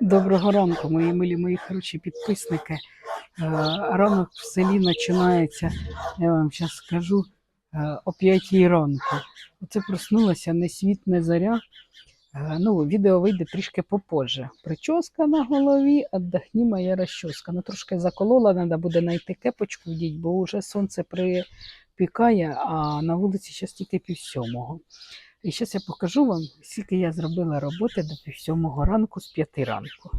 Доброго ранку, мої милі, мої хороші підписники. Е, Ранок в селі починається, я вам зараз скажу, е, о 5 ранку. Оце проснулася не світ, не заря. Е, Ну, відео вийде трішки попозже. Прическа на голові, отдохні моя розчоска. Ну, трошки заколола, треба буде знайти кепочку вдіть, бо вже сонце припікає, а на вулиці зараз тільки пів сьомого. І зараз я покажу вам, скільки я зробила роботи до пів сьомого ранку з п'яти ранку.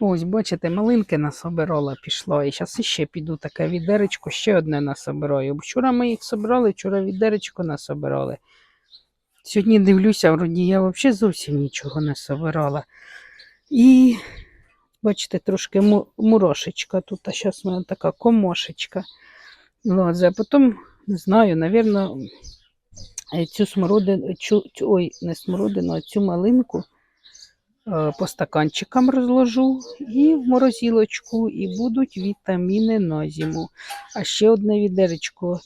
Ось, бачите, малинки насобирала пішло. І зараз ще піду таке відеречко, ще одне насобираю. Вчора ми їх собирали, вчора відеречко насобирали. Сьогодні дивлюся, вроді я взагалі зовсім нічого не собирала. І, бачите, трошки му- мурошечка. Тут а зараз в мене така комошечка. Лазе. А потім, не знаю, напевно, цю смородину, цю, цю- ой, не смородину, а цю малинку е, по стаканчикам розложу і в морозилочку, і будуть вітаміни на зиму. А ще одне відеречко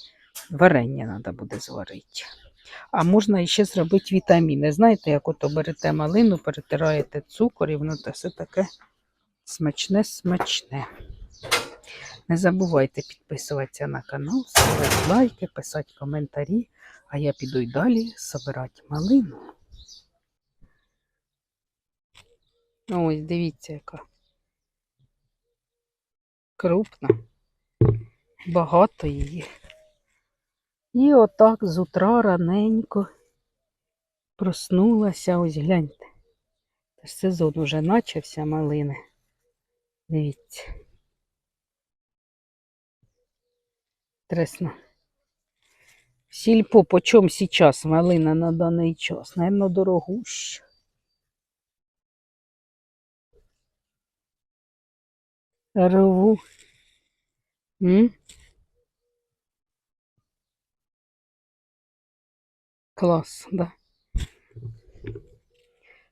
варення треба буде зварити. А можна ще зробити вітаміни. Знаєте, як ото берете малину, перетираєте цукор, і воно все таке смачне-смачне. Не забувайте підписуватися на канал, ставити лайки, писати коментарі, а я піду й далі собирати малину. Ось, дивіться, яка крупна, багато її. І отак з утра раненько проснулася, ось гляньте. Та ж сезон уже начався малини. Дивіться. Тресно. Сільпо, по чому зараз малина на даний час? Наверно, дорогуща. Рву. М? Клас, да.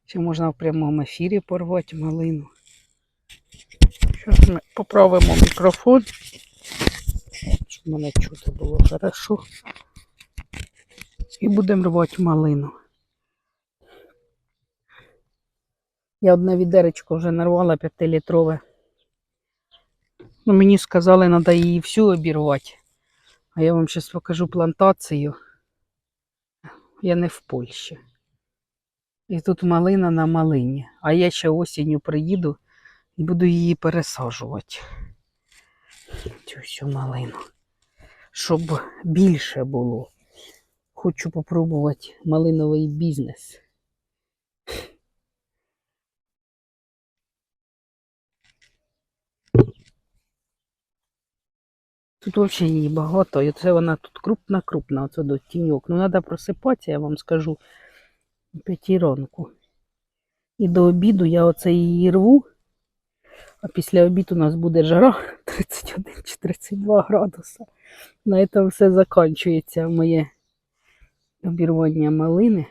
Ще можна в прямому ефірі порвати малину. Зараз ми поправимо мікрофон, щоб мене чути було хорошо. І будемо рвати малину. Я одне відеречко вже нарвала 5-літрове. Ну, мені сказали, треба її всю обірвати. А я вам зараз покажу плантацію. Я не в Польщі. І тут малина на малині. А я ще осінню приїду і буду її пересаджувати. Цю всю малину. Щоб більше було. Хочу попробувати малиновий бізнес. Тут взагалі її багато, і це вона тут крупна-крупна, оце до тіньок. Ну, треба просипатися, я вам скажу, ранку. І до обіду я оце її рву, а після обіду у нас буде жара 31 чи 32 градуса. На цьому все закінчується моє обірвання малини.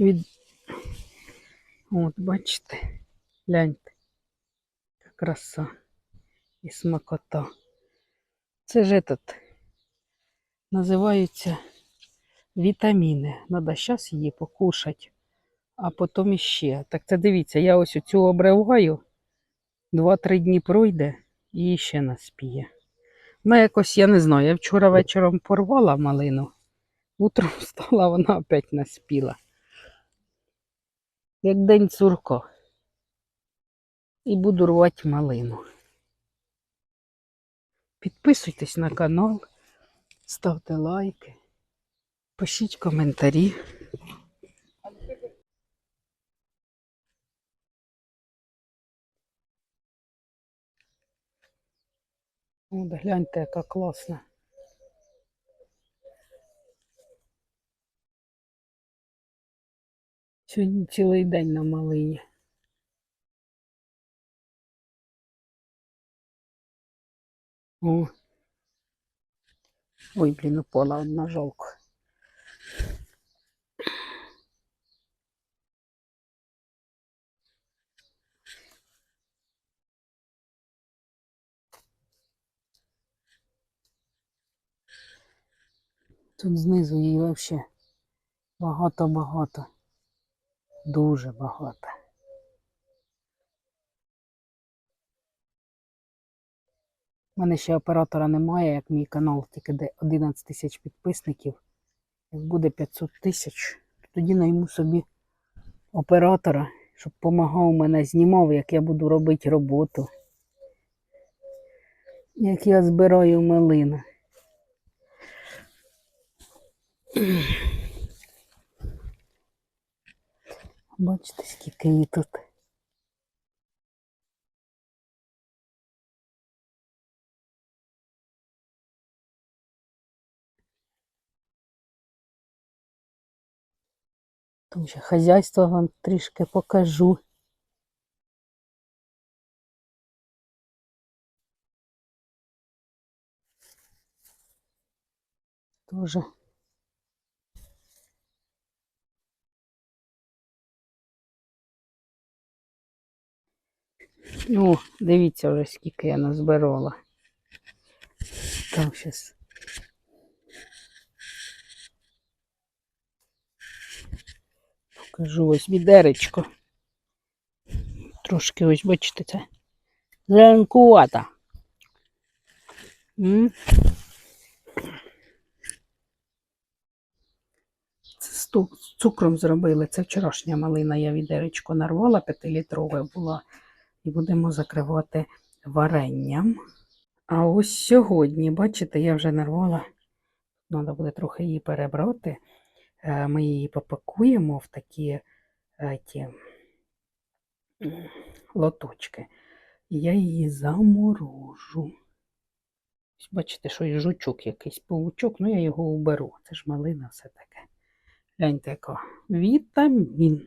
Від... От, бачите, гляньте, яка краса і смакота. Це ж этот, називаються вітаміни. Надо зараз її покушати, а потім іще. Так це дивіться, я ось оцю обриваю, 2-3 дні пройде і ще наспіє. Ну, якось я не знаю. Я вчора вечором порвала малину, утром встала, вона опять наспіла. Як день цурко. І буду рвати малину. Підписуйтесь на канал, ставте лайки, пишіть коментарі. О, да гляньте, яка класна. Сьогодні цілий день на малині. О. Ой, блін, упала одна жалко. Тут знизу її вообще Багато-багато. Дуже багато. У мене ще оператора немає, як мій канал, тільки де 11 тисяч підписників. Як буде 500 тисяч, то тоді найму собі оператора, щоб допомагав мене, знімав, як я буду робити роботу. Як я збираю малину. Бачите, скільки її тут. Тому що хазяйство вам трішки покажу. Тоже. Ну, дивіться вже, скільки я назбирала. Там щас. Покажу ось відеречко. Трошки ось, бачите, це зеленкувата. Це з цукром зробили. Це вчорашня малина. Я відеречко нарвала, п'ятилітрове була. І будемо закривати варенням. А ось сьогодні, бачите, я вже нарвала. Треба буде трохи її перебрати. Е, Ми її попакуємо в такі е, ті, лоточки. Я її заморожу. Бачите, що і жучок якийсь павучок, ну я його уберу. Це ж малина все таке. Гляньте, яка вітамін.